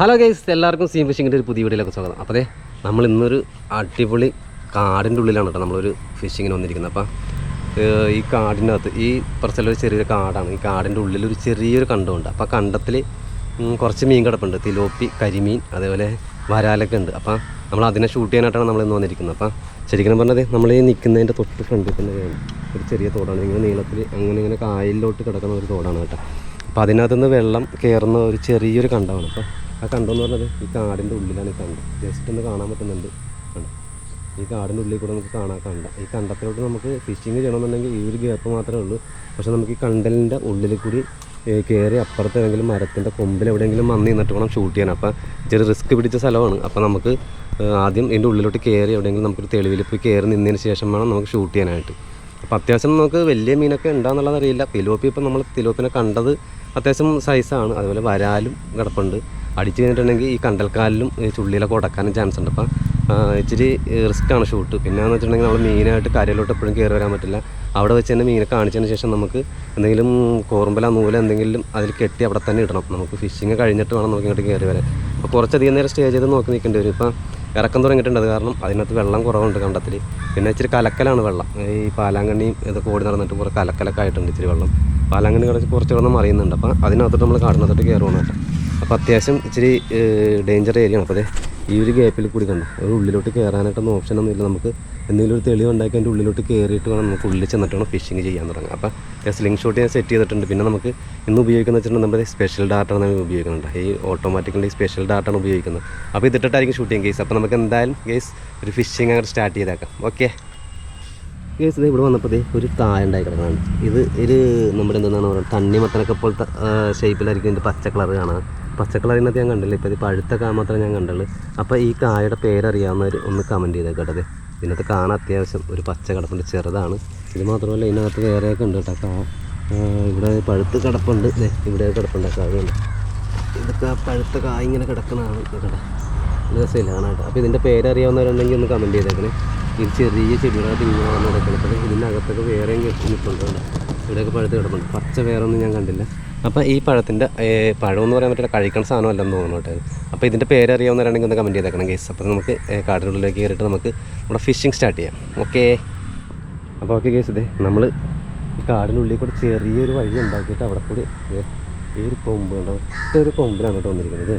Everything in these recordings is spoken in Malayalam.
ഹലോ ഗൈസ് എല്ലാവർക്കും സീം ഫിഷിങ്ങിന്റെ ഒരു പുതിയ വീഡിയോയിലേക്ക് സ്വാഗതം. അപ്പോൾ അതെ നമ്മൾ ഇന്നൊരു അടിപൊളി കാടിന്റെ ഉള്ളിലാണ് കേട്ടോ നമ്മളൊരു ഫിഷിങ്ങിന് വന്നിരിക്കുന്നത്. അപ്പം ഈ കാടിന്റെ അകത്ത് ഈ ഒരു ചെറിയൊരു കാടാണ്. ഈ കാടിന്റെ ഉള്ളിൽ ഒരു ചെറിയൊരു കണ്ടമുണ്ട് അപ്പോൾ കണ്ടത്തിൽ കുറച്ച് മീൻ കിടപ്പുണ്ട്. തിലോപ്പി കരിമീൻ അതേപോലെ വരാലൊക്കെ ഉണ്ട്. അപ്പോൾ നമ്മൾ അതിനെ ഷൂട്ട് ചെയ്യാനായിട്ടാണ് നമ്മൾ ഇന്ന് വന്നിരിക്കുന്നത്. അപ്പം ശരിക്കും പറഞ്ഞത് നമ്മൾ ഈ നിൽക്കുന്നതിന്റെ തൊട്ട് ഫ്രണ്ടിൽ തന്നെ ഒരു ചെറിയ തോടാണ്. ഇങ്ങനെ നീളത്തിൽ അങ്ങനെ ഇങ്ങനെ കായലിലോട്ട് കിടക്കുന്ന ഒരു തോടാണ് കേട്ടോ. അപ്പോൾ അതിനകത്തുനിന്ന് വെള്ളം കയറുന്ന ഒരു ചെറിയൊരു കണ്ടമാണ്. അപ്പോൾ ആ കണ്ടോന്ന് പറഞ്ഞത് ഈ കാടിന്റെ ഉള്ളിലാണ് ഈ കണ്ടം. ജസ്റ്റ് ഒന്ന് കാണാൻ പറ്റുന്നുണ്ട്. ഈ കാടിന്റെ ഉള്ളിൽ കൂടെ നമുക്ക് കാണാൻ കണ്ട. ഈ കണ്ടത്തിലോട്ട് നമുക്ക് ഫിഷിങ് ചെയ്യണമെന്നുണ്ടെങ്കിൽ ഈ ഒരു ഗ്യാപ്പ് മാത്രമേ ഉള്ളൂ. പക്ഷേ നമുക്ക് ഈ കണ്ടലിന്റെ ഉള്ളിൽ കൂടി കയറി അപ്പുറത്ത് ഏതെങ്കിലും മരത്തിന്റെ കൊമ്പിൽ എവിടെയെങ്കിലും വന്ന് നിന്നിട്ട് വേണം ഷൂട്ട് ചെയ്യാൻ. അപ്പോൾ ഇച്ചിരി റിസ്ക് പിടിച്ച സ്ഥലമാണ്. അപ്പോൾ നമുക്ക് ആദ്യം ഇതിന്റെ ഉള്ളിലോട്ട് കയറി എവിടെയെങ്കിലും നമുക്കൊരു തെളിവിൽ പോയി കയറി നിന്നതിന് ശേഷം വേണം നമുക്ക് ഷൂട്ട് ചെയ്യാനായിട്ട്. അപ്പോൾ അത്യാവശ്യം നമുക്ക് വലിയ മീനൊക്കെ ഉണ്ടാകുന്നുള്ളത് അറിയില്ല തിലോപ്പി ഇപ്പം നമ്മൾ തിലോപ്പിനെ കണ്ടത് അത്യാവശ്യം സൈസാണ് അതുപോലെ വരാലും കിടപ്പുണ്ട്. അടിച്ച് കഴിഞ്ഞിട്ടുണ്ടെങ്കിൽ ഈ കണ്ടൽക്കാലിലും ഈ ചുള്ളിയിലൊക്കെ ഉടക്കാനും ചാൻസ് ഉണ്ട്. അപ്പം ഇച്ചിരി റിസ്ക് ആണ് ഷൂട്ട് പിന്നെ എന്ന് വെച്ചിട്ടുണ്ടെങ്കിൽ നമ്മൾ മീനായിട്ട് കരയിലോട്ട് എപ്പോഴും കയറി വരാൻ പറ്റില്ല. അവിടെ വെച്ച് തന്നെ മീനെ കാണിച്ചതിന് ശേഷം നമുക്ക് എന്തെങ്കിലും കോറുമ്പല നൂല എന്തെങ്കിലും അതിൽ കെട്ടി അവിടെ തന്നെ ഇടണം. നമുക്ക് ഫിഷിങ് കഴിഞ്ഞിട്ട് വേണം നമുക്ക് ഇങ്ങോട്ട് കയറി വരാൻ. അപ്പോൾ കുറച്ചധികം നേരം സ്റ്റേ ചെയ്ത് നോക്കി നിൽക്കേണ്ടി വരും. ഇപ്പം ഇറക്കം തുടങ്ങിയിട്ടുണ്ട്. അത് കാരണം അതിനകത്ത് വെള്ളം കുറവുണ്ട് കണ്ടത്തിൽ. പിന്നെ ഇച്ചിരി കലക്കലാണ് വെള്ളം. ഈ പാലാങ്കണ്ണിയും ഇതൊക്കെ ഓടി നടന്നിട്ട് കുറേ കലക്കലൊക്കെ ആയിട്ടുണ്ട് ഇച്ചിരി വെള്ളം. പാലാങ്കണ്ണി കുറച്ച് കുറച്ച് വെള്ളം മറിയുന്നുണ്ട്. അപ്പം അതിനകത്തോട്ട് നമ്മൾ കാടിനകത്തോട്ട് കയറുകയാണ് കേട്ടോ. അപ്പോൾ അത്യാവശ്യം ഇച്ചിരി ഡേഞ്ചർ ഏരിയ ആണ് അപ്പോൾ ഈ ഒരു ഗ്യാപ്പിൽ കൂടി കണ്ടു. ഒരു ഉള്ളിലോട്ട് കയറാനായിട്ടൊന്നും ഓപ്ഷനൊന്നും ഇല്ല. നമുക്ക് എന്തെങ്കിലും ഒരു തെളിവ് ഉണ്ടാക്കി അതിന്റെ ഉള്ളിലോട്ട് കയറിയിട്ട് വേണം നമുക്ക് ഉള്ളിൽ ചെന്നിട്ട് വേണം ഫിഷിങ് ചെയ്യാൻ തുടങ്ങുക അപ്പോൾ സ്ലിംഗ് ഷോട്ട് ഞാൻ സെറ്റ് ചെയ്തിട്ടുണ്ട്. പിന്നെ നമുക്ക് ഇന്ന് ഉപയോഗിക്കുന്ന വെച്ചിട്ടുണ്ടെങ്കിൽ നമ്മുടെ സ്പെഷ്യൽ ഡാറ്റ ആണ് ഉപയോഗിക്കുന്നുണ്ട് ഈ ഓട്ടോമാറ്റിക്കലി സ്പെഷ്യൽ ഡാറ്റ ആണ് ഉപയോഗിക്കുന്നത്. അപ്പോൾ ഇതിട്ടിട്ടായിരിക്കും ഷൂട്ടിങ് കേസ് അപ്പോൾ നമുക്ക് എന്തായാലും കേസ് ഒരു ഫിഷിങ് അങ്ങോട്ട് സ്റ്റാർട്ട് ചെയ്തേക്കാം. ഓക്കെ കേസ് ഇത് ഇവിടെ വന്നപ്പോൾ ഒരു കായ ഉണ്ടായി കിടക്കുന്നതാണ് ഇത് ഒരു നമ്മുടെ എന്താണ് പറയുക തണ്ണിമത്തനൊക്കെ പോലത്തെ ഷേപ്പിലായിരിക്കും ഇതിന്റെ പച്ച കളർ കാണാൻ പച്ച കളറിനകത്ത് ഞാൻ കണ്ടില്ല. ഇപ്പോൾ ഇത് പഴുത്ത കാ മാത്രമേ ഞാൻ കണ്ടുള്ളൂ. അപ്പോൾ ഈ കായയുടെ പേരറിയാവുന്നവർ ഒന്ന് കമന്റ് ചെയ്തേ കേട്ടത് ഇതിനകത്ത് കാണാൻ അത്യാവശ്യം ഒരു പച്ച കിടപ്പുണ്ട് ചെറുതാണ്. ഇത് മാത്രമല്ല ഇതിനകത്ത് വേറെയൊക്കെ ഉണ്ട് കേട്ടോ. ഇവിടെ പഴുത്ത് കിടപ്പുണ്ട്. ഇവിടെ കിടപ്പുണ്ട് കായുണ്ട് ഇതൊക്കെ പഴുത്ത കായ ഇങ്ങനെ കിടക്കുന്നതാണ് കേട്ടോ. രസമില്ല കാണാട്ടോ അപ്പോൾ ഇതിന്റെ പേരറിയാവുന്നവരുണ്ടെങ്കിൽ ഒന്ന് കമന്റ് ചെയ്തേക്കണേ ഇത് ചെറിയ ചെടികളായിട്ട് ഇങ്ങനെ വന്ന് കിടക്കണം അപ്പോൾ ഇതിനകത്തൊക്കെ വേറെയും നിൽപ്പുണ്ട്. ഇവിടെയൊക്കെ പഴുത്ത് കിടപ്പുണ്ട്. പച്ച വേറെ ഒന്നും ഞാൻ കണ്ടില്ല. അപ്പോൾ ഈ പഴത്തിന്റെ പഴം എന്ന് പറയാൻ പറ്റില്ല കഴിക്കുന്ന സാധനമല്ലെന്ന് തോന്നുന്നു കേട്ടോ അപ്പോൾ ഇതിന്റെ പേരറിയാവുന്നവരാണെങ്കിൽ ഒന്ന് കമന്റ് ചെയ്തേക്കണം കേസ് അപ്പോൾ നമുക്ക് കാടിനുള്ളിലേക്ക് കയറിയിട്ട് നമുക്ക് നമ്മുടെ ഫിഷിംഗ് സ്റ്റാർട്ട് ചെയ്യാം. ഓക്കെ അപ്പോൾ ഓക്കെ കേസ് ഇതേ നമ്മൾ കാടിനുള്ളിൽ കൂടെ ചെറിയൊരു വഴി ഉണ്ടാക്കിയിട്ട് അവിടെ കൂടി ഈ ഒരു കൊമ്പ് കണ്ടോ? ഒരു കൊമ്പിലാണ് കേട്ടോ വന്നിരിക്കുന്നത്.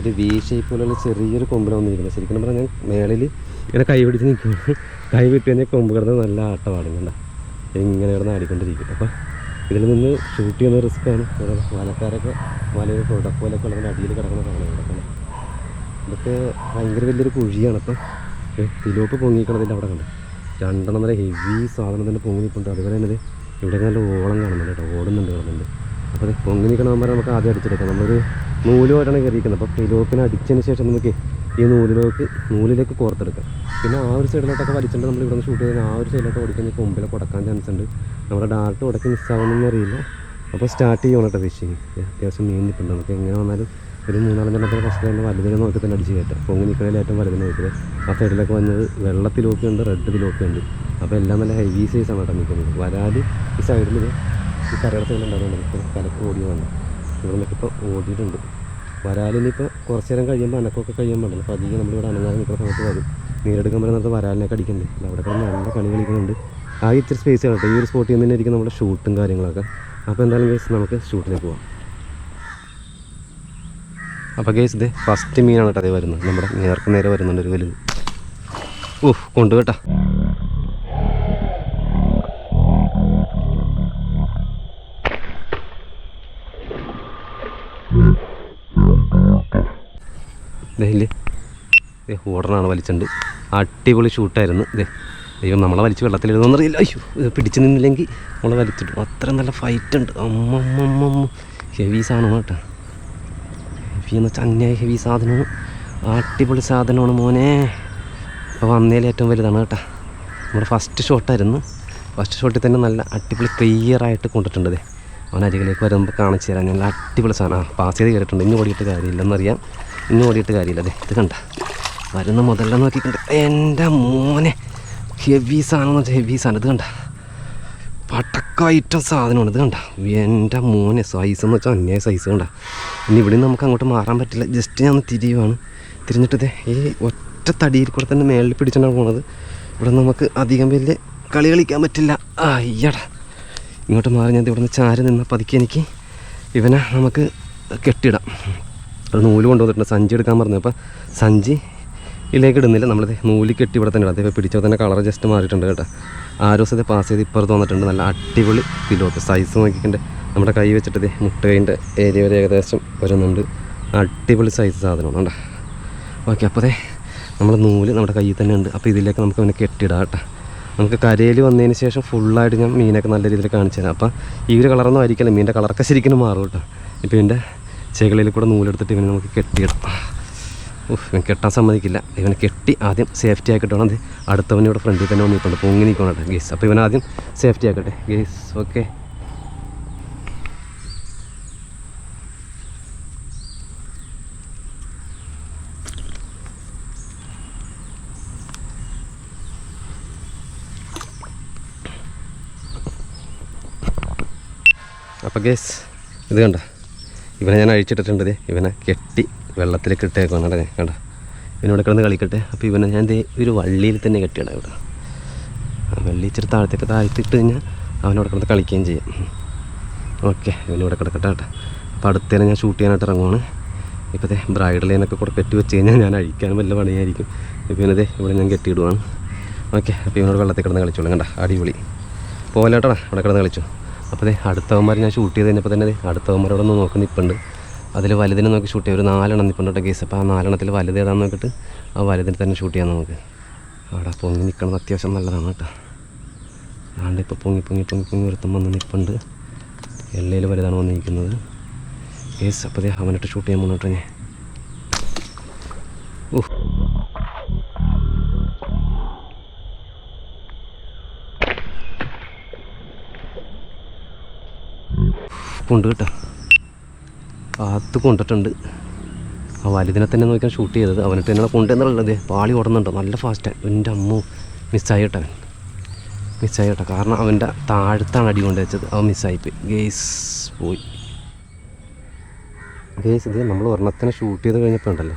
ഒരു വി ഷേപ്പ് പോലുള്ള ചെറിയൊരു കൊമ്പിലാണ് വന്നിരിക്കുന്നത്. ശരിക്കും പറഞ്ഞാൽ ഞാൻ മേളിൽ ഇങ്ങനെ കൈ പിടിച്ച് നിൽക്കുന്നു കൈ വിട്ട് കഴിഞ്ഞാൽ കൊമ്പ് കിടന്ന് നല്ല ആട്ടമാണ് കണ്ട? ഇങ്ങനെ കിടന്ന് ആടിക്കൊണ്ടിരിക്കും. അപ്പോൾ ഇതിൽ നിന്ന് ഷൂട്ട് ചെയ്യുന്ന റിസ്ക്കാണ് മലക്കാരൊക്കെ വലയിൽ കുടക്കോലൊക്കെ ഉള്ളതിന് അടിയിൽ കിടക്കുന്ന സാധനം കിടക്കുന്നത് ഇതൊക്കെ ഭയങ്കര വലിയൊരു കുഴിയാണ് അപ്പം തിലോപ്പ് പൊങ്ങിക്കണതിന്റെ അവിടെ കണ്ട്. രണ്ടെണ്ണം നല്ല ഹെവി സാധനം തന്നെ പൊങ്ങി അതുപോലെ തന്നെ ഇവിടെ നല്ല ഓളം കാണുന്നുണ്ട് കേട്ടോ. ഓടുന്നുണ്ട് കാണുന്നുണ്ട് അപ്പോൾ അത് പൊങ്ങി നിൽക്കണമെന്ന് നമുക്ക് ആദ്യം അടിച്ചെടുക്കാം. നമ്മളൊരു നൂലുമായിട്ടാണ് കയറിയിരിക്കുന്നത്. അപ്പോൾ തിലോപ്പിനെ അടിച്ചതിന് ശേഷം നമുക്ക് ഈ നൂലിലേക്ക് നൂലിലേക്ക് കോർത്തെടുക്കാം. പിന്നെ ആ ഒരു സൈഡിലോട്ടൊക്കെ വലിച്ചിട്ട് നമ്മൾ ഇവിടെ നിന്ന് ഷൂട്ട് ചെയ്യുന്ന ആ ഒരു സൈഡിലോട്ട് ഓടിക്കുന്ന മുമ്പിലൊക്കെ ഉടക്കാൻ ചാൻസ് ഉണ്ട്. നമ്മുടെ ഡാർട്ട് ഉടക്കി മിസ്സാവുന്നൊന്നും അറിയില്ല. അപ്പോൾ സ്റ്റാർട്ട് ചെയ്യണം കേട്ടോ ഫിഷിങ് അത്യാവശ്യം മീൻ നിൽപ്പുണ്ട് നമുക്ക് എങ്ങനെ വന്നാലും ഒരു മൂന്നാലഞ്ചെണ്ണത്തിന് ഫസ്റ്റ് തന്നെ വലുതിനെ നോക്കി തന്നെ അടിച്ച് കയറ്റാം. പൊങ്ങി നിൽക്കുന്നതിൽ ഏറ്റവും വലുതിനെ നോക്കിയത് ആ സൈഡിലൊക്കെ വന്നത് വെള്ള തിലോപ്പിയുണ്ട് റെഡ് തിലോപ്പിയുണ്ട് അപ്പോൾ എല്ലാം നല്ല ഹെവി സൈസാണ് കേട്ടോ നിൽക്കുന്നത് വരാൽ ഈ സൈഡിൽ ഈ കരയുടെ സൈഡിലുണ്ടാകുന്നുണ്ട് ഇപ്പോൾ കലക്ക് ഓടി വന്നു. ഇവിടെ നിൽക്കിപ്പോൾ ഓടിയിട്ടുണ്ട്. വരാലിനിപ്പോൾ കുറച്ച് നേരം കഴിയുമ്പോൾ അനക്കമൊക്കെ കഴിയുമ്പോൾ അപ്പോൾ അധികം നമ്മളിവിടെ അനങ്ങാതെ നിൽക്കുന്ന സമയത്ത് വരും. നീരെടുക്കാൻ പറയുന്നത് വരാലിനൊക്കെ അടിക്കുന്നുണ്ട് അവിടെ കിടന്ന് നല്ല കളി കളിക്കുന്നുണ്ട്. ആ ഇത്തിരി സ്പേസ് കേട്ടോ ഈ ഒരു സ്പോട്ടിൽ നിന്ന് തന്നെ ഇരിക്കും നമ്മുടെ ഷൂട്ടും കാര്യങ്ങളൊക്കെ. അപ്പോൾ എന്തായാലും ഗേസ് നമുക്ക് ഷൂട്ടിലേക്ക് പോവാം. അപ്പോൾ ഗേസ് ഇത് ഫസ്റ്റ് മീനാണ് കേട്ടോ അതേ വരുന്നത്. നമ്മുടെ നേർക്ക് നേരെ വരുന്നുണ്ട് ഒരു വലുത്. ഓഹ് കൊണ്ടു കേട്ടോ. ഇതേ ഇല്ലേ? ഓടണാണ് വലിച്ചുണ്ട്. അടിപൊളി ഷൂട്ടായിരുന്നു ഇതേ ദൈവം നമ്മളെ വലിച്ച് വെള്ളത്തിലിടുന്നറിയില്ല അയ്യോ പിടിച്ച് നിന്നില്ലെങ്കിൽ നമ്മളെ വലിച്ചിട്ടു അത്ര നല്ല ഫൈറ്റ് ഉണ്ട്. അമ്മമ്മമ്മ ഹെവി സാധനമാണ് കേട്ടോ. ഹെവി എന്ന് വെച്ചാൽ അന്യായ ഹെവി സാധനമാണ്. അടിപൊളി സാധനമാണ് മോനെ. അപ്പോൾ വന്നതിൽ ഏറ്റവും വലുതാണ് കേട്ടോ. നമ്മുടെ ഫസ്റ്റ് ഷോട്ടായിരുന്നു ഫസ്റ്റ് ഷോട്ടിൽ തന്നെ നല്ല അടിപൊളി ക്ലിയർ ആയിട്ട് കൊണ്ടിട്ടുണ്ട് അവൻ അരികിലേക്ക് വരുമ്പോൾ കാണിച്ചു തരാൻ നല്ല അടിപൊളി സാധനം. ആ പാസ് ചെയ്ത് കയറിയിട്ടുണ്ട് ഇനി ഓടിയിട്ട് കാര്യമില്ലെന്നറിയാം. ഇനി ഓടിയിട്ട് കാര്യമില്ല അതെ ഇത് കണ്ട. വരുന്ന മുതലെന്ന് നോക്കിയിട്ടുണ്ട് എന്റെ മോനെ. ഹെവി സാധനം വെച്ചാൽ ഹെവി സാധനം. ഇത് കണ്ട? പടക്കായിട്ട സാധനമാണ്. ഇത് കണ്ട? എന്റെ മോനെ സൈസ് എന്ന് വെച്ചാൽ അന്യായ സൈസ് കണ്ട. ഇനി ഇവിടെ നിന്ന് നമുക്ക് അങ്ങോട്ട് മാറാൻ പറ്റില്ല. ജസ്റ്റ് ഞാൻ തിരിയുവാണ്. തിരിഞ്ഞിട്ട് ഈ ഒറ്റ തടിയിൽ കൂടെ തന്നെ മേളിൽ പിടിച്ചാണ് പോണത്. ഇവിടെ നമുക്ക് അധികം വലിയ കളി കളിക്കാൻ പറ്റില്ല. അയ്യടാ. ഇങ്ങോട്ട് മാറി ഞാൻ ഇവിടെ നിന്ന് ചാരി നിന്ന പതുക്കെ എനിക്ക് ഇവനെ നമുക്ക് കെട്ടിയിടാം. ഒരു നൂൽ കൊണ്ടുവന്നിട്ടുണ്ട്. സഞ്ചി എടുക്കാൻ പറഞ്ഞു. അപ്പം സഞ്ചി ഇതിലേക്ക് ഇടുന്നില്ല. നമ്മളിത് നൂലി കെട്ടി ഇവിടെ തന്നെ ഇടാം. അതേ പിടിച്ചപ്പോൾ തന്നെ കളർ ജസ്റ്റ് മാറിയിട്ടുണ്ട് കേട്ടോ. ആ ആരോസത്തെ പാസ് ചെയ്ത് ഇപ്പുറത്ത് വന്നിട്ടുണ്ട്. നല്ല അടിപൊളി പിലോട്ട് സൈസ് നോക്കിക്കണ്ട്. നമ്മുടെ കൈ വെച്ചിട്ട് ഇത് മുട്ടകൈന്റെ ഏരിയ വരെ ഏകദേശം വരുന്നുണ്ട്. അടിപൊളി സൈസ് സാധനമാണ് കേട്ടോ ഓക്കെ അപ്പോൾ അതെ നമ്മുടെ നൂൽ നമ്മുടെ കയ്യിൽ തന്നെ ഉണ്ട്. അപ്പോൾ ഇതിലേക്ക് നമുക്ക് അവനെ കെട്ടിയിടാം കേട്ടോ. നമുക്ക് കരയിൽ വന്നതിന് ശേഷം ഫുള്ളായിട്ട് ഞാൻ മീനൊക്കെ നല്ല രീതിയിൽ കാണിച്ചു തരാം. അപ്പം ഈ ഒരു കളറൊന്നും ആയിരിക്കില്ല. മീനിന്റെ കളറൊക്കെ ശരിക്കും മാറും കേട്ടോ. ഇപ്പോൾ ഇതിന്റെ ചെകളിൽ കൂടെ നൂലെടുത്തിട്ട് ഇവനെ നമുക്ക് കെട്ടിയിടാം. ഇവൻ കെട്ടാൻ സമ്മതിക്കില്ല. ഇവനെ കെട്ടി ആദ്യം സേഫ്റ്റി ആക്കട്ടെ അത് അടുത്തവൻ ഇവിടെ ഫ്രണ്ടിൽ തന്നെ വന്നിട്ടുണ്ട്. പൊങ്ങി നിൽക്കണം കേട്ടോ ഗേസ് അപ്പോൾ ഇവൻ ആദ്യം സേഫ്റ്റി ആക്കട്ടെ. ഗേസ് ഓക്കെ അപ്പോൾ ഗേസ് ഇത് കണ്ട? ഇവനെ ഞാൻ അഴിച്ചിട്ടിട്ടുണ്ട് ഇവനെ കെട്ടി വെള്ളത്തിലേക്ക് ഇട്ടേക്കാണ് കേട്ടോ ഇവനോട് കിടന്ന് കളിക്കട്ടെ. അപ്പോൾ ഇവനെ ഞാൻ ഒരു വള്ളിയിൽ തന്നെ കെട്ടിയിടാം ഇവിടെ. വള്ളി ഇച്ചിരി താഴത്തേക്ക് താഴ്ത്തിട്ട് കഴിഞ്ഞാൽ അവനോട് കിടന്ന് കളിക്കുകയും ചെയ്യാം. ഓക്കെ ഇവനിവിടെ കിടക്കട്ടെ കേട്ടോ. അപ്പോൾ അടുത്തേനെ ഞാൻ ഷൂട്ട് ചെയ്യാനായിട്ട് ഇറങ്ങുവാണ്. ഇപ്പോൾ ദേ ബ്രൈഡൽ ലൈനൊക്കെ കൂടെ കെട്ടി വെച്ച് കഴിഞ്ഞാൽ ഞാൻ അഴിക്കാൻ വല്ല പണിയായിരിക്കും. ഇപ്പോൾ ഇവനത് ഇവിടെ ഞാൻ കെട്ടിയിടുവാണ്. ഓക്കെ അപ്പോൾ ഇവനോട് വെള്ളത്തിൽ കിടന്ന് കളിച്ചോളൂ കണ്ട? അടിപൊളി. പോകലേട്ടാ അവിടെ കിടന്ന് കളിച്ചു. അപ്പോൾ അടുത്തവന്മാർ ഞാൻ ഷൂട്ട് ചെയ്ത് കഴിഞ്ഞപ്പോൾ തന്നെ ദേ അടുത്തവന്മാരോട് ഒന്ന് നോക്കി നിൽപ്പുണ്ട് അതിൽ വലുതിനെ നോക്കി ഷൂട്ട് ചെയ്യാം. ഒരു നാലെണ്ണം നിൽപ്പുണ്ട് കേസ് അപ്പോൾ ആ നാലെണ്ണത്തിൽ വലുത് ഏതാണെന്ന് നോക്കിയിട്ട് ആ വലുതിന് തന്നെ ഷൂട്ട് ചെയ്യാം നമുക്ക്. അവിടെ പൊങ്ങി നിൽക്കണത് അത്യാവശ്യം നല്ലതാണ് കേട്ടോ. അതുകൊണ്ട് ഇപ്പോൾ പൊങ്ങി പൊങ്ങി പൊങ്ങി പൊങ്ങി ഒരുത്തം വന്ന് നിൽപ്പുണ്ട് എല്ലയിൽ വലുതാണ് വന്നിരിക്കുന്നത്. കേസ് അപ്പോൾ അവനിട്ട് ഷൂട്ട് ചെയ്യാൻ മുന്നോട്ട് ഞാൻ. ഊഹ് ഉണ്ട് കേട്ടോ. കാത്ത് കൊണ്ടിട്ടുണ്ട് ആ വലുതിനെ തന്നെ നോക്കിയാൽ ഷൂട്ട് ചെയ്തത്. അവനിട്ട് തന്നെ കൊണ്ടുവന്നുള്ളത് പാളി ഓടുന്നുണ്ടോ. നല്ല ഫാസ്റ്റ് എന്റെ അമ്മ മിസ്സായി കേട്ടോ അവൻ. മിസ്സായി കേട്ടോ. കാരണം അവന്റെ താഴത്താണ് അടി കൊണ്ട് വെച്ചത് അവൻ മിസ്സായിപ്പോയി ഗേസ് പോയി. ഗേസ് ഇത് നമ്മൾ ഒരെണ്ണത്തിനെ ഷൂട്ട് ചെയ്ത് കഴിഞ്ഞപ്പോൾ ഉണ്ടല്ലോ.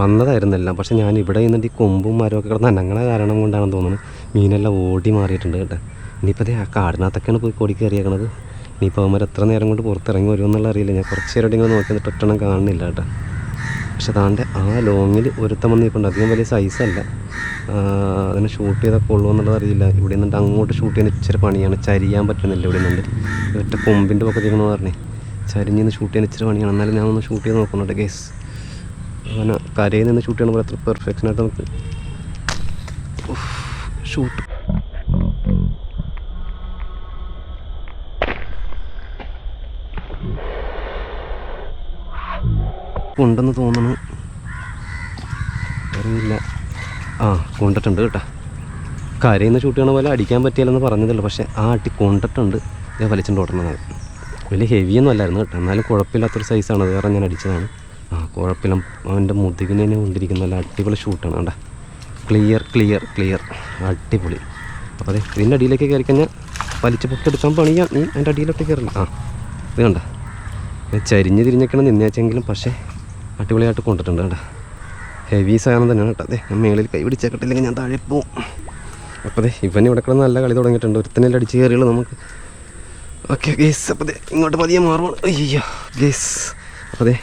വന്നതായിരുന്നല്ല. പക്ഷെ ഞാൻ ഇവിടെ നിന്നിട്ട് ഈ കൊമ്പും മരമൊക്കെ കിടന്ന് അനങ്ങളെ കാരണം കൊണ്ടാണെന്ന് തോന്നുന്നത് മീനെല്ലാം ഓടി മാറിയിട്ടുണ്ട് കേട്ടോ. ഇനിയിപ്പോൾ ആ കാടിനകത്തൊക്കെയാണ് പോയി കൊടി കയറിയേക്കണത്. ഇനിയിപ്പോൾ അവന്മാർ എത്ര നേരം കൊണ്ട് പുറത്തിറങ്ങി വരുമെന്നുള്ള അറിയില്ല. ഞാൻ കുറച്ച് നേരം ഇങ്ങനെ നോക്കി എന്നിട്ട് ഒറ്റണം കാണുന്നില്ല കേട്ടോ. പക്ഷെ താന്റെ ആ ലോങ്ങിൽ ഒരുത്തം വന്ന് അധികം വലിയ സൈസല്ല അതിനെ ഷൂട്ട് ചെയ്താൽ കൊള്ളുമോ എന്നുള്ളത് അറിയില്ല. ഇവിടെ നിന്നിട്ട് അങ്ങോട്ട് ഷൂട്ട് ചെയ്യാൻ ഇച്ചിരി പണിയാണ്. ചരിയാൻ പറ്റുന്നില്ല ഇവിടെ നിന്നിട്ട്. ഒറ്റ കൊമ്പിന്റെ പക്കത്തേക്കെന്ന് പറഞ്ഞേ. ചരിഞ്ഞ് നിന്ന് ഷൂട്ട് ചെയ്യാൻ ഇച്ചിരി പണിയാണ്. എന്നാലും ഞാൻ ഒന്ന് ഷൂട്ട് ചെയ്ത് നോക്കുന്നുണ്ട് ഗേസ് അങ്ങനെ കരയിൽ നിന്ന് ഷൂട്ട് ചെയ്യണ പോലെ അത്ര പെർഫെക്ഷനായിട്ട് നമുക്ക് ഷൂട്ട് ഉണ്ടെന്ന് തോന്നുന്നു. അറിയില്ല. ആ കൊണ്ടിട്ടുണ്ട് കേട്ടോ. കരയിൽ നിന്ന് ചെയ്യണ പോലെ അടിക്കാൻ പറ്റിയില്ലെന്ന് പറഞ്ഞതല്ലോ പക്ഷേ ആ അട്ടി കൊണ്ടിട്ടുണ്ട്. ഞാൻ വലിച്ചുകൊണ്ട് ഓടണത് വലിയ ഹെവിയൊന്നും അല്ലായിരുന്നു കേട്ടോ. എന്നാലും കുഴപ്പമില്ലാത്തൊരു സൈസാണ് അത് കാരണം ഞാൻ അടിച്ചതാണ്. ആ കുഴപ്പമില്ല. അവന്റെ മുതുകിനെ കൊണ്ടിരിക്കുന്ന നല്ല അടിപൊളി ഷൂട്ടാണ് കേട്ടോ ക്ലിയർ ക്ലിയർ ക്ലിയർ അടിപൊളി. അപ്പോൾ അതെ ഇതിന്റെ അടിയിലേക്ക് കയറി കഴിഞ്ഞാൽ വലിച്ച് പൊക്കെടുക്കാൻ പണിയാം. നീ അതിന്റെ അടിയിലോട്ട് കയറില്ല. ആ ഇത് കണ്ട. ചരിഞ്ഞ് തിരിഞ്ഞൊക്കെയാണ് നിന്നേച്ചെങ്കിലും പക്ഷേ അടിപൊളിയായിട്ട് കൊണ്ടിട്ടുണ്ട് കേട്ടോ. ഹെവി സാധനം തന്നെയാണ് കേട്ടോ. അതെ ഞാൻ മേളിൽ കൈ പിടിച്ചേക്കട്ടില്ലെങ്കിൽ ഞാൻ താഴെ പോവും. അപ്പോൾ അതെ ഇവൻ ഇവിടെ കിടന്ന് നല്ല കളി തുടങ്ങിയിട്ടുണ്ട്. ഒരുത്തനെല്ലാം അടിച്ച് കയറിയുള്ളൂ നമുക്ക്. ഓക്കെ ഗേസ് അപ്പോൾ ഇങ്ങോട്ട് പതിയെ മാറുവാണ്. അയ്യോ ഗേസ് അപ്പോൾ അതെ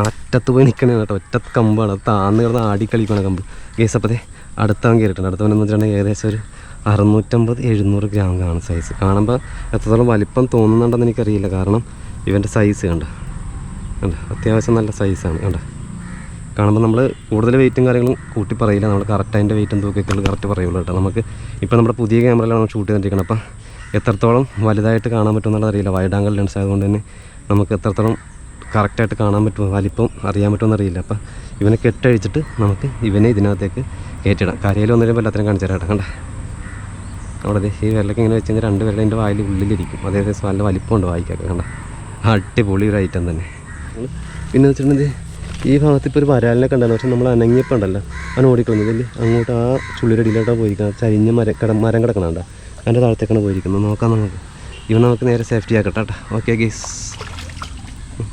അറ്റത്ത് പോയി നിൽക്കണേ കേട്ടോ. ഒറ്റ കമ്പാണ്. അത് താന്ന് കിടന്ന് ആടി കളിക്കണ കമ്പ്. ഗേസ് അപ്പോൾ അതെ അടുത്തവൻ കയറിയിട്ടുണ്ട്. അടുത്തവൻ എന്ന് വെച്ചിട്ടുണ്ടെങ്കിൽ ഏകദേശം ഒരു അറുന്നൂറ്റമ്പത് എഴുന്നൂറ് ഗ്രാം കാണും സൈസ് കാണുമ്പോൾ എത്രത്തോളം വലിപ്പം തോന്നുന്നുണ്ടെന്ന് എനിക്കറിയില്ല. കാരണം ഇവന്റെ സൈസ് കണ്ട? കണ്ട? അത്യാവശ്യം നല്ല സൈസാണ് കണ്ട? കാണുമ്പോൾ നമ്മൾ കൂടുതൽ വെയിറ്റും കാര്യങ്ങളും കൂട്ടി പറയില്ല. നമ്മൾ കറക്റ്റ് അതിന്റെ വെയിറ്റും തൂക്കൊക്കെ കറക്റ്റ് പറയുള്ളൂ കേട്ടോ. നമുക്ക് ഇപ്പോൾ നമ്മുടെ പുതിയ ക്യാമറയിലാണ് ഷൂട്ട് ചെയ്തിരിക്കുന്നത് അപ്പം എത്രത്തോളം വലുതായിട്ട് കാണാൻ പറ്റുമെന്നുള്ളത് അറിയില്ല. വൈഡ് ലെൻസ് ആയതുകൊണ്ട് തന്നെ നമുക്ക് എത്രത്തോളം കറക്റ്റായിട്ട് കാണാൻ പറ്റുമോ വലിപ്പം അറിയാൻ പറ്റുമെന്ന് അറിയില്ല അപ്പം ഇവനെ കെട്ടഴിച്ചിട്ട് നമുക്ക് ഇവനെ ഇതിനകത്തേക്ക് കയറ്റിടാം. കരയിൽ വന്നു കഴിയുമ്പോൾ എല്ലാത്തിനും കാണിച്ചു തരാം കണ്ട? അവിടെ ഈ വിരലൊക്കെ ഇങ്ങനെ വെച്ച് കഴിഞ്ഞാൽ രണ്ട് വെള്ളം എന്റെ വായിൽ ഉള്ളിലിരിക്കും. അതേ നല്ല വലിപ്പമുണ്ട് വായിക്കൊക്കെ കണ്ട? അടിപൊളി ഒരു ഐറ്റം തന്നെ. പിന്നെ വെച്ചിട്ടുണ്ടെങ്കിൽ ഈ ഭാഗത്ത് ഇപ്പോൾ ഒരു വരാലിനെ ഉണ്ടായിരുന്നു പക്ഷെ നമ്മൾ അനങ്ങിയപ്പോൾ ഉണ്ടല്ലോ. അവൻ ഓടിക്കളഞ്ഞത് ഇല്ലേ? അങ്ങോട്ട് ആ ചുള്ളിയുടെ അടിയിലോട്ടാണ് പോയിരിക്കുന്നത് ചരിഞ്ഞ മര കട മരം കിടക്കണണ്ട അതിന്റെ താഴത്തേക്കാണ് പോയിരിക്കുന്നത്. നോക്കാം നമുക്ക്. ഇവൻ നമുക്ക് നേരെ സേഫ്റ്റി ആക്കട്ടെ കേട്ടോ. ഓക്കെ ഗീസ്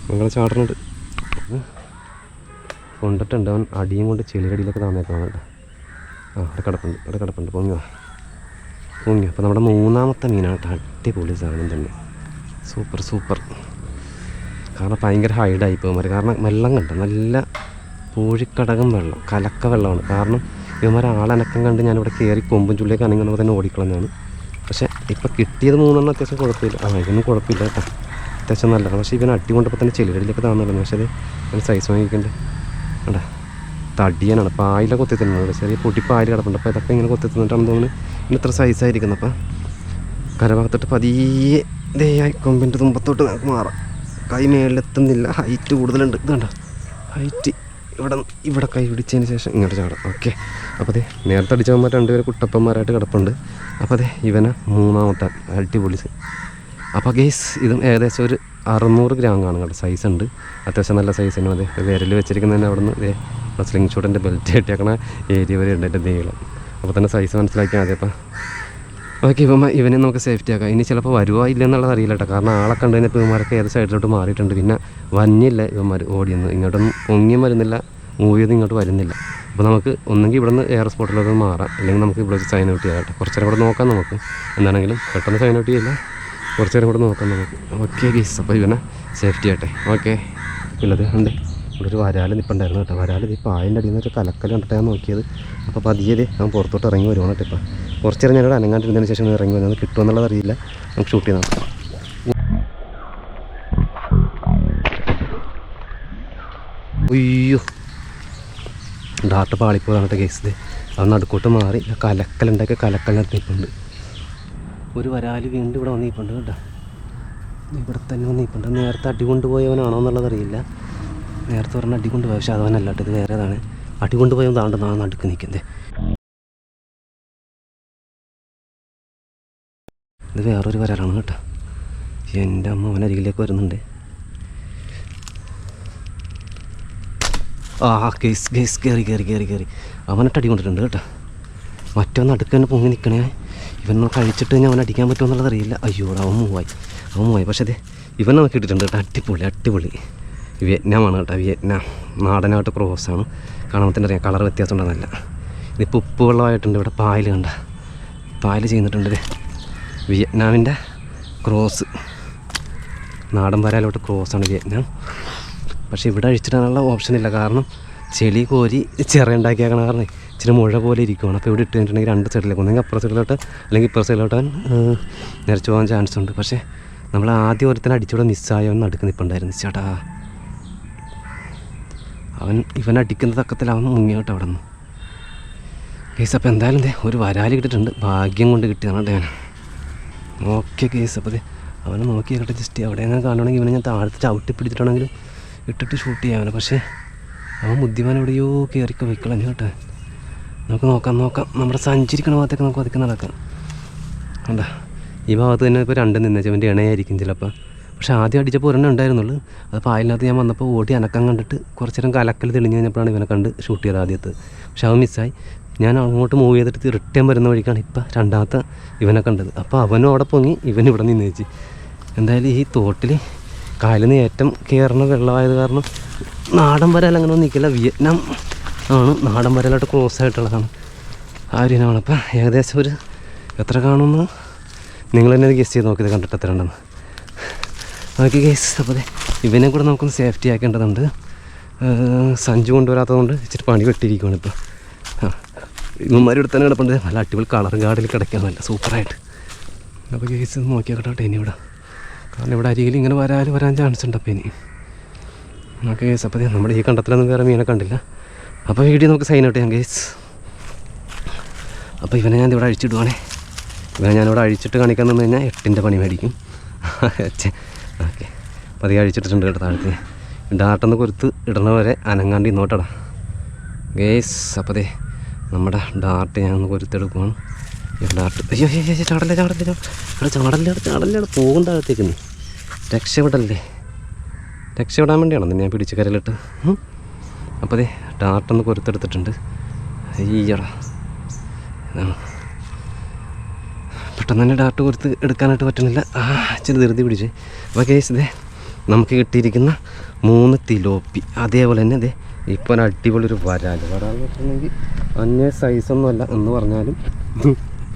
നിങ്ങളെ ചാടുന്നുണ്ട്. കൊണ്ടിട്ടുണ്ട്. അവൻ അടിയും കൊണ്ട് ചെളിയടിയിലൊക്കെ കേട്ടോ ആ അവിടെ കിടപ്പുണ്ട്. അവിടെ കിടപ്പുണ്ട്. പൊങ്ങിയോ പൊങ്ങിയോ അപ്പോൾ നമ്മുടെ മൂന്നാമത്തെ മീനാണ്. അടിപൊളി സാധനം തന്നെ. Super super. കാരണം ഭയങ്കര ഹൈഡായി പോകുമാർ കാരണം വെള്ളം കണ്ട നല്ല പൂഴിക്കടകം വെള്ളം കലക്ക വെള്ളമാണ്. കാരണം ഇവന്മാർ ആളനക്കം കണ്ട് ഞാനിവിടെ കയറി കൊമ്പും ചുള്ളിയൊക്കെ അനങ്ങുമ്പോൾ തന്നെ ഓടിക്കളഞ്ഞാണ്. പക്ഷേ ഇപ്പം കിട്ടിയത് മൂന്നെണ്ണം അത്യാവശ്യം കുഴപ്പമില്ല. ആ ഇതൊന്നും കുഴപ്പമില്ല കേട്ടോ. അത്യാവശ്യം നല്ലതാണ്. പക്ഷേ ഇവൻ അട്ടി കൊണ്ടപ്പോൾ തന്നെ ചെളികടിയിലൊക്കെ താന്നുള്ളത് പക്ഷേ അത് അതിന് സൈസ് വാങ്ങിക്കണ്ടേ. അടാ തടിയനാണ്. പായല കൊത്തി തിന്നുന്നത്. ചെറിയ പൊടി പായൽ കിടപ്പുണ്ട്. അപ്പോൾ ഇതൊക്കെ ഇങ്ങനെ കൊത്തി തന്നിട്ടാണ് തോന്നുന്നു ഇനി ഇത്ര സൈസായിരിക്കുന്നത് അപ്പം കരഭാഗത്തോട്ട് പതിയെ ദയായി കൊമ്പിന്റെ തുമ്പത്തോട്ട് നമുക്ക് മാറാം. കൈ മേളിലെത്തുന്നില്ല ഹൈറ്റ് കൂടുതലുണ്ട് ഇതുണ്ട് ഹൈറ്റ് ഇവിടെ ഇവിടെ കൈ പിടിച്ചതിന് ശേഷം ഇങ്ങോട്ട് ചാടാം. ഓക്കെ അപ്പോൾ അതെ നേരത്തെ അടിച്ചവന്മാർ രണ്ടുപേരെ കുട്ടപ്പന്മാരായിട്ട് കിടപ്പുണ്ട്. അപ്പോൾ അതെ ഇവനെ മൂന്നാമത്തെ അടിപൊളി അപ്പോൾ ഗേസ് ഇതും ഏകദേശം ഒരു അറുന്നൂറ് ഗ്രാം കാണും കേട്ടോ. സൈസ് ഉണ്ട്. അത്യാവശ്യം നല്ല സൈസ് തന്നെ അതെ വിരൽ വെച്ചിരിക്കുന്നതിന് അവിടെ നിന്ന് ഇതേ സ്ലിംഗ് ഷൂട്ടിന്റെ ബെൽറ്റ് കെട്ടിയേക്കണ ഏരിയ വരെ ഉണ്ട് എന്റെ നീളം. അപ്പോൾ തന്നെ സൈസ് മനസ്സിലാക്കിയാൽ മതി. അപ്പം ഓക്കെ ഇപ്പം ഇവനെ നമുക്ക് സേഫ്റ്റി ആക്കാം. ഇനി ചിലപ്പോൾ വരുവോ ഇല്ലെന്നുള്ളത് അറിയില്ല കേട്ടോ കാരണം ആളെ കണ്ടു കഴിഞ്ഞപ്പോൾ ഇവന്മാരൊക്കെ ഏത് സൈഡിലോട്ട് മാറിയിട്ടുണ്ട്. പിന്നെ വന്നില്ല ഇവന്മാർ ഓടിയെന്ന്. ഇങ്ങോട്ടൊന്നും പൊങ്ങിയും വരുന്നില്ല മൂവിയൊന്നും ഇങ്ങോട്ട് വരുന്നില്ല. അപ്പോൾ നമുക്ക് ഒന്നെങ്കിൽ ഇവിടെ നിന്ന് എയർ സ്പോട്ടിലോട്ട് മാറാം. അല്ലെങ്കിൽ നമുക്ക് ഇവിടെ സൈൻ ഔട്ട് ചെയ്യാം കേട്ടോ. കുറച്ച് നേരം ഇവിടെ നോക്കാം നമുക്ക്. എന്താണെങ്കിലും പെട്ടെന്ന് സൈൻ ഔട്ട് ചെയ്യില്ല. കുറച്ച് നേരം ഇവിടെ നോക്കാം നമുക്ക്. ഓക്കെ ഗീസ് അപ്പോൾ ഇവനെ സേഫ്റ്റി ആട്ടെ. ഓക്കെ. ഇല്ലത് ഉണ്ട്. ഇവിടെ ഒരു വരാൽ നിൽപ്പുണ്ടായിരുന്നു കേട്ടോ. വരാൽ ഈ പായന്റെ അടിയിൽ നിന്ന് ഒരു കലക്കൽ കണ്ടിട്ടാണ് നോക്കിയത്. അപ്പോൾ പതിയത് അവൻ പുറത്തോട്ട് ഇറങ്ങി വരുവാണ് കേട്ടോ ഇപ്പം. കുറച്ച് നേരം ഞാനിവിടെ അനങ്ങാണ്ടിരുന്നതിന് ശേഷം ഇറങ്ങി വന്നത് കിട്ടുമെന്നുള്ളത് അറിയില്ല. നമുക്ക് ഷൂട്ട് ചെയ്യാം അയ്യോ. ഡാട്ട് പാളിപ്പോകാനായിട്ട് കേസ് അത് നടുക്കോട്ട് മാറി. കലക്കലുണ്ടാക്കി കലക്കലിനകത്ത് നിൽപ്പുണ്ട് ഒരു വരാൽ വീണ്ടും ഇവിടെ വന്നിപ്പുണ്ട് കേട്ടോ. ഇവിടെ തന്നെ വന്നിപ്പുണ്ട് നേരത്തെ അടി കൊണ്ടുപോയവനാണോ എന്നുള്ളത് അറിയില്ല. നേരത്തെ പറഞ്ഞ അടി കൊണ്ടുപോയ പക്ഷെ അതവനല്ല കേട്ടോ. ഇത് വേറേതാണ് അടി കൊണ്ടുപോയവൻ താണ്ട് നാ നടുക്ക് നിൽക്കുന്നത്. ഇത് വേറൊരു വരാറാണ് കേട്ടോ. എന്റെ അമ്മ അവൻ അരികിലേക്ക് വരുന്നുണ്ട്. ആ കേസ് കേസ് കയറി കയറി കയറി കയറി അവനെ അടി കൊണ്ടിട്ടുണ്ട് കേട്ടോ. മറ്റൊന്ന് അടുക്ക് തന്നെ പൊങ്ങി നിൽക്കണേ ഇവൻ കഴിച്ചിട്ട് ഞാൻ അവൻ അടിക്കാൻ പറ്റുമോ എന്നുള്ളത് അറിയില്ല. അയ്യോ അവൻ മൂവായി. അവൻ മൂവായി. പക്ഷേ അതെ ഇവൻ നമുക്ക് ഇട്ടിട്ടുണ്ട് കേട്ടോ. അടിപൊളി അടിപൊളി. വിയറ്റ്നാമാണ് കേട്ടോ വിയറ്റ്നാം. നാടനായിട്ട് ക്രോസാണ് കാണാൻ തന്നെ അറിയാം കളർ വ്യത്യാസം ഉണ്ടെന്നല്ല. ഇതിപ്പോൾ ഉപ്പ് വെള്ളമായിട്ടുണ്ട് ഇവിടെ. പായൽ കണ്ട. പായൽ ചെയ്യുന്നിട്ടുണ്ട് വിയറ്റ്നാമിന്റെ ക്രോസ്. നാടൻ വരാലോട്ട് ക്രോസാണ് വിയറ്റ്നാം. പക്ഷേ ഇവിടെ അഴിച്ചിടാനുള്ള ഓപ്ഷൻ ഇല്ല. കാരണം ചെളി കോരി ചിറ ഉണ്ടാക്കിയേക്കണ കാരണം ഇച്ചിരി മുഴ പോലെ ഇരിക്കുവാണ്. അപ്പോൾ ഇവിടെ ഇട്ട് കഴിഞ്ഞിട്ടുണ്ടെങ്കിൽ രണ്ട് സൈഡിലേക്ക് ഒന്നെങ്കിൽ അപ്പുറ സൈഡിലോട്ട് അല്ലെങ്കിൽ ഇപ്പുറ സൈഡിലോട്ട് നിരച്ചു പോകാൻ ചാൻസ് ഉണ്ട്. പക്ഷേ നമ്മൾ ആദ്യം ഒരുത്തനെ അടിച്ചുകൂടെ മിസ്സായവൻ നടുക്ക് നിൽപ്പുണ്ടായിരുന്നു ചേട്ടാ. അവൻ ഇവൻ അടിക്കുന്ന തക്കത്തിൽ അവൻ മുങ്ങിയോട്ട് അവിടെ നിന്ന് കേസ് അപ്പോൾ എന്തായാലും ഒരു വരാൽ കിട്ടിയിട്ടുണ്ട്. ഭാഗ്യം കൊണ്ട് കിട്ടിയതാണ് കേട്ടോ അവൻ ഓക്കെ കേസ്. അപ്പോൾ അവനെ നോക്കി കേട്ടെ ജസ്റ്റ് അവിടെ എങ്ങനെ കാണുകയാണെങ്കിൽ ഇവനെ ഞാൻ താഴത്ത് ചവിട്ടി പിടിച്ചിട്ടാണെങ്കിലും ഇട്ടിട്ട് ഷൂട്ട് ചെയ്യാൻ പക്ഷേ അവൻ ബുദ്ധിമാൻ എവിടെയോ കയറിക്ക വെക്കളഞ്ഞു കേട്ടോ. നമുക്ക് നോക്കാം നോക്കാം. നമ്മുടെ സഞ്ചരിക്കണ ഭാഗത്തേക്ക് നമുക്ക് അതൊക്കെ നടക്കാം. കണ്ട? ഈ ഭാഗത്ത് തന്നെ ഇപ്പോൾ രണ്ടും രണ്ട് നിന്നച്ചവന്റെ ഇണയായിരിക്കും ചിലപ്പോൾ പക്ഷേ ആദ്യം അടിച്ചപ്പോൾ ഒരെണ്ണം ഉണ്ടായിരുന്നുള്ളൂ. അത് പായലിനകത്ത് ഞാൻ വന്നപ്പോൾ ഓടി അനക്കം കണ്ടിട്ട് കുറച്ച് നേരം കലക്കൽ തെളിഞ്ഞ് കഴിഞ്ഞപ്പോഴാണ് ഇവനെ കണ്ട് ഷൂട്ട് ചെയ്തത് ആദ്യത്ത്. പക്ഷേ അവൻ മിസ്സായി ഞാൻ അങ്ങോട്ട് മൂവ് ചെയ്തിട്ട് റിട്ടേൺ വരുന്ന വഴിക്കാണ് ഇപ്പം രണ്ടാമത്തെ ഇവനെ കണ്ടത്. അപ്പോൾ അവനും അവിടെ പൊങ്ങി ഇവൻ ഇവിടെ നിന്ന് വെച്ച് എന്തായാലും ഈ തോട്ടിൽ കാലിൽ നിന്ന് ഏറ്റവും കയറുന്ന വെള്ളമായത് കാരണം നാടൻ വരാൽ അങ്ങനെ ഒന്നും നിൽക്കില്ല വിയറ്റ്നാം ആണ് നാടൻ വരാലോട്ട് ക്ലോസ് ആയിട്ടുള്ളതാണ് ആ ഒരു ഇനമാണ് അപ്പം ഏകദേശം ഒരു എത്ര കാണുമെന്ന് നിങ്ങൾ തന്നെ ഗസ് ചെയ്ത് നോക്കിയത് കണ്ടിട്ട് എത്ര ഉണ്ടെന്ന്. നോക്കി ഗസ് അപ്പോൾ ഇവനെ കൂടെ നമുക്കൊന്ന് സേഫ്റ്റി ആക്കേണ്ടതുണ്ട്. സഞ്ചു കൊണ്ടുവരാത്തതുകൊണ്ട് ഇച്ചിരി പണി വെട്ടിയിരിക്കുകയാണ് ഇപ്പോൾ ഇവന്മാർ ഇവിടെ തന്നെ കിടപ്പുണ്ട്. നല്ല അടിപൊളി കളറും കാടിൽ കിടക്കാൻ നല്ല സൂപ്പറായിട്ട് അപ്പോൾ കേസ് നോക്കിയാൽ കേട്ടോ ഇനി ഇവിടെ കാരണം ഇവിടെ അരികിൽ ഇങ്ങനെ വരാൻ വരാൻ ചാൻസ് ഉണ്ട് അപ്പോൾ ഇനി. നമുക്ക് കേസ് അപ്പോൾ നമ്മുടെ ഈ കണ്ടത്തിലൊന്നും വേറെ മീനെ കണ്ടില്ല. അപ്പോൾ വീഡിയോ നമുക്ക് സൈൻ ഔട്ട് ചെയ്യാം കേസ് അപ്പോൾ ഇവനെ ഞാൻ ഇവിടെ അഴിച്ചിടുവാണേ. ഇവനെ ഞാനിവിടെ അഴിച്ചിട്ട് കാണിക്കാൻ നിന്ന് കഴിഞ്ഞാൽ എട്ടിന്റെ പണി മേടിക്കും. ഓക്കെ. അപ്പോൾ അധികം അഴിച്ചിട്ടിട്ടുണ്ട് കേട്ടോ താഴത്ത്. ഡാട്ടെന്ന് കൊരുത്ത് ഇടണ വരെ അനങ്ങാണ്ട് ഇന്നോട്ടടാ ഗേസ് അപ്പോൾ നമ്മുടെ ഡാർട്ട് ഞാൻ ഒന്ന് കൊരുത്തെടുക്കുവാണ് ഡാർട്ട്. അയ്യോ അയ്യോ ചാടല്ലേ ചാടല്ലേ ഇവിടെ ചാടല്ലേ അവിടെ ചാടല്ലേ അവിടെ പോകും അകത്തേക്ക് രക്ഷപ്പെടല്ലേ? രക്ഷപ്പെടാൻ വേണ്ടിയാണോ ഞാൻ പിടിച്ച് കരലിട്ട് അപ്പോൾ ദേ ഡാർട്ടൊന്ന് കൊരുത്തെടുത്തിട്ടുണ്ട് അയ്യടാ. പെട്ടെന്ന് തന്നെ ഡാർട്ട് കൊടുത്ത് എടുക്കാനായിട്ട് പറ്റുന്നില്ല ആ ഇച്ചിരി ധൃതി പിടിച്ച്. അപ്പോൾ കേസ് ഇതേ നമുക്ക് കിട്ടിയിരിക്കുന്ന മൂന്ന് തിലോപ്പി. അതേപോലെ തന്നെ ഇതേ ഇപ്പോൾ ഒരു അടിപൊളി ഒരു വരാൽ വരാൽ വെച്ചിട്ടുണ്ടെങ്കിൽ അന്യ സൈസൊന്നുമല്ല എന്ന് പറഞ്ഞാലും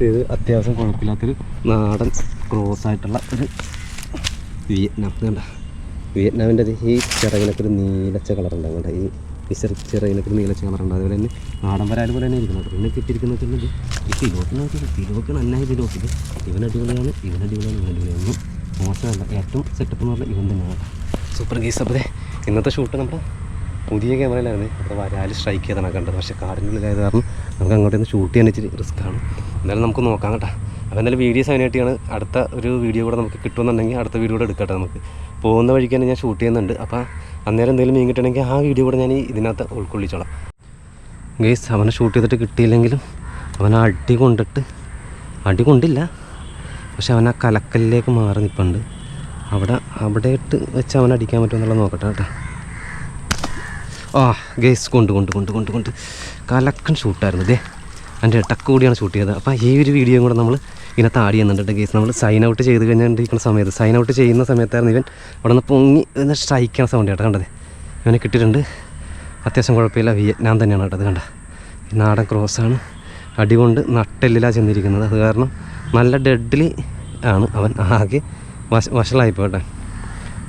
ഇത് അത്യാവശ്യം കുഴപ്പമില്ലാത്തൊരു നാടൻ ക്രോസ് ആയിട്ടുള്ള ഒരു വിയറ്റ്നാം കണ്ട? വിയറ്റ്നാമിന്റെ ഈ ചിറകിനൊക്കെ ഒരു നീലച്ച കളർ കണ്ട? ഈ ഈ ചെറു ചിറകിനൊക്കെ നീലച്ച കളറുണ്ട് അതുപോലെ തന്നെ നാടൻ വരാൽ പോലെ തന്നെ ഇരിക്കുന്നത്. പിന്നെ കിട്ടിയിരിക്കുന്ന വെച്ചിട്ടുണ്ടെങ്കിൽ ഈ തിലോക്ക് നോക്കിയത് തിലോക്ക് നന്നായി തിലോക്കിൽ ഇവൻ അടിപൊളിയാണ്. ഇവൻ അടിപൊളിയാണ്. ഇവൻ അടിപൊളിയാണ്. മോശമല്ല. ഏറ്റവും സെറ്റപ്പ് എന്ന് പറഞ്ഞാൽ ഇവൻ തന്നെയാണ് സൂപ്പർ ഗീസ് അപ്പോൾ ഇന്നത്തെ ഷൂട്ട് നമ്മുടെ പുതിയ ക്യാമറയിലാണ് അപ്പോൾ വരാൽ സ്ട്രൈക്ക് ചെയ്താണ് കണ്ടത്. പക്ഷേ കാടിനുള്ളിലായത് കാരണം നമുക്ക് അങ്ങോട്ട് നിന്ന് ഷൂട്ട് ചെയ്യാൻ ഇച്ചിരി ആണ്. എന്നാലും നമുക്ക് നോക്കാം കേട്ടോ. അപ്പോൾ എന്തായാലും വീഡിയോസ് അതിനായിട്ടാണ് അടുത്ത ഒരു വീഡിയോ കൂടെ നമുക്ക് കിട്ടുമെന്നുണ്ടെങ്കിൽ അടുത്ത വീഡിയോ കൂടെ എടുക്കട്ടെ നമുക്ക്. പോകുന്ന വഴിക്ക് തന്നെ ഞാൻ ഷൂട്ട് ചെയ്യുന്നുണ്ട്. അപ്പോൾ അന്നേരം എന്തെങ്കിലും മീൻ കിട്ടണമെങ്കിൽ ആ വീഡിയോ കൂടെ ഞാൻ ഇതിനകത്ത് ഉൾക്കൊള്ളിച്ചോളാം. ഗേസ് അവനെ ഷൂട്ട് ചെയ്തിട്ട് കിട്ടിയില്ലെങ്കിലും അവൻ അടി കൊണ്ടിട്ട് അടി കൊണ്ടില്ല. പക്ഷെ അവൻ ആ കലക്കലിലേക്ക് മാറി നിൽപ്പുണ്ട് അവിടെ അവിടെ ഇട്ട് വെച്ച് അവൻ അടിക്കാൻ പറ്റുമെന്നുള്ളത് നോക്കട്ടെ കേട്ടോ. ആ ഗേസ് കൊണ്ട് കൊണ്ട് കൊണ്ട് കൊണ്ട് കൊണ്ട്. കലക്കൻ ഷൂട്ടായിരുന്നു. ഇതേ എന്റെ ഇട്ടക്ക് കൂടിയാണ് ഷൂട്ട് ചെയ്തത്. അപ്പോൾ ഈ ഒരു വീഡിയോയും കൂടെ നമ്മൾ ഇതിനകത്ത് താടി ചെയ്യുന്നുണ്ട് ഗേസ് നമ്മൾ സൈൻ ഔട്ട് ചെയ്ത് കഴിഞ്ഞിരിക്കുന്ന സമയത്ത് സൈൻ ഔട്ട് ചെയ്യുന്ന സമയത്തായിരുന്നു ഇവൻ അവിടെ നിന്ന് പൊങ്ങി ഒന്ന് സ്ട്രൈക്ക് ചെയ്യണ സൗണ്ട് കേട്ടോ കണ്ടത്. ഇവനെ കിട്ടിയിട്ടുണ്ട്. അത്യാവശ്യം കുഴപ്പമില്ല. വിയറ്റ്നാം തന്നെയാണ് കേട്ടത് കണ്ട നാടൻ ക്രോസാണ് അടികൊണ്ട് നട്ടെല്ലിലാണ് ചെന്നിരിക്കുന്നത്. അത് കാരണം നല്ല ഡെഡ്ലി ആണ്. അവൻ ആകെ വശ വഷളായിപ്പോട്ടെ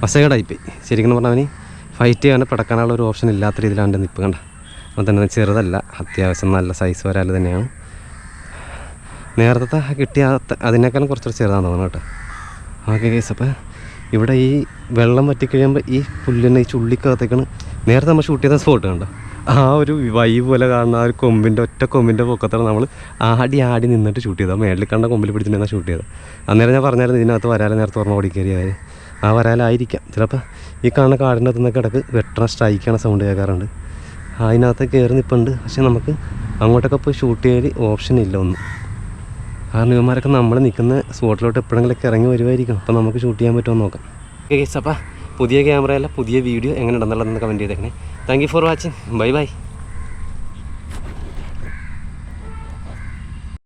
വശകേടായിപ്പോയി. ശരിക്കും പറഞ്ഞാൽ അവന് ഫൈറ്റ് ചെയ്യാൻ പടക്കാനുള്ള ഒരു ഓപ്ഷൻ ഇല്ലാത്ത രീതിയിലാണ് നിപ്പ് കണ്ട അപ്പം തന്നെ ചെറുതല്ല അത്യാവശ്യം നല്ല സൈസ് വരാൽ തന്നെയാണ്. നേരത്തെ കിട്ടിയ അതിനേക്കാളും കുറച്ചുകൂടി ചെറുതാണെന്ന് തോന്നുന്നു കേട്ടോ. ഓക്കെ കേസ് അപ്പോൾ ഇവിടെ ഈ വെള്ളം വറ്റിക്കഴിയുമ്പോൾ ഈ പുല്ലിനെ ഈ ചുള്ളിക്കകത്തേക്കാണ് നേരത്തെ നമ്മൾ ഷൂട്ട് ചെയ്ത സ്പോട്ട് കണ്ടോ? ആ ഒരു വൈ പോലെ കാണുന്ന ആ ഒരു കൊമ്പിന്റെ ഒറ്റ കൊമ്പിന്റെ പൊക്കത്താണ് നമ്മൾ ആടി ആടി നിന്നിട്ട് ഷൂട്ട് ചെയ്തത്. മേളിൽ കണ്ട കൊമ്പിൽ പിടിച്ചിട്ടാണ് ഷൂട്ട് ചെയ്തത്. അന്നേരം ഞാൻ പറഞ്ഞായിരുന്നു ഇതിനകത്ത് വരാലെ നേരത്തെ ഓർമ്മ ഓടിക്കേറിയായി ആ വരാലായിരിക്കാം. ചിലപ്പോൾ ഈ കാണുന്ന കാടിന്റെ അകത്തുനിന്നൊക്കെ ഇടയ്ക്ക് വെട്ടണ സ്ട്രൈക്കാണ് സൗണ്ട് കേൾക്കാറുണ്ട്. അതിനകത്ത് കയറി നിൽപ്പുണ്ട് പക്ഷെ നമുക്ക് അങ്ങോട്ടൊക്കെ പോയി ഷൂട്ട് ചെയ്യാൻ ഓപ്ഷൻ ഇല്ല ഒന്നും. കാരണം ഇവന്മാരൊക്കെ നമ്മൾ നിൽക്കുന്ന സ്പോട്ടിലോട്ട് എപ്പോഴെങ്കിലൊക്കെ ഇറങ്ങി വരുമായിരിക്കും അപ്പോൾ നമുക്ക് ഷൂട്ട് ചെയ്യാൻ പറ്റുമോ നോക്കാം. ഓക്കെ അപ്പോൾ പുതിയ ക്യാമറയല്ല പുതിയ വീഡിയോ എങ്ങനെ ഉണ്ടെന്നുള്ളതെന്ന് കമന്റ് ചെയ്തേക്കണേ. Thank you for watching bye bye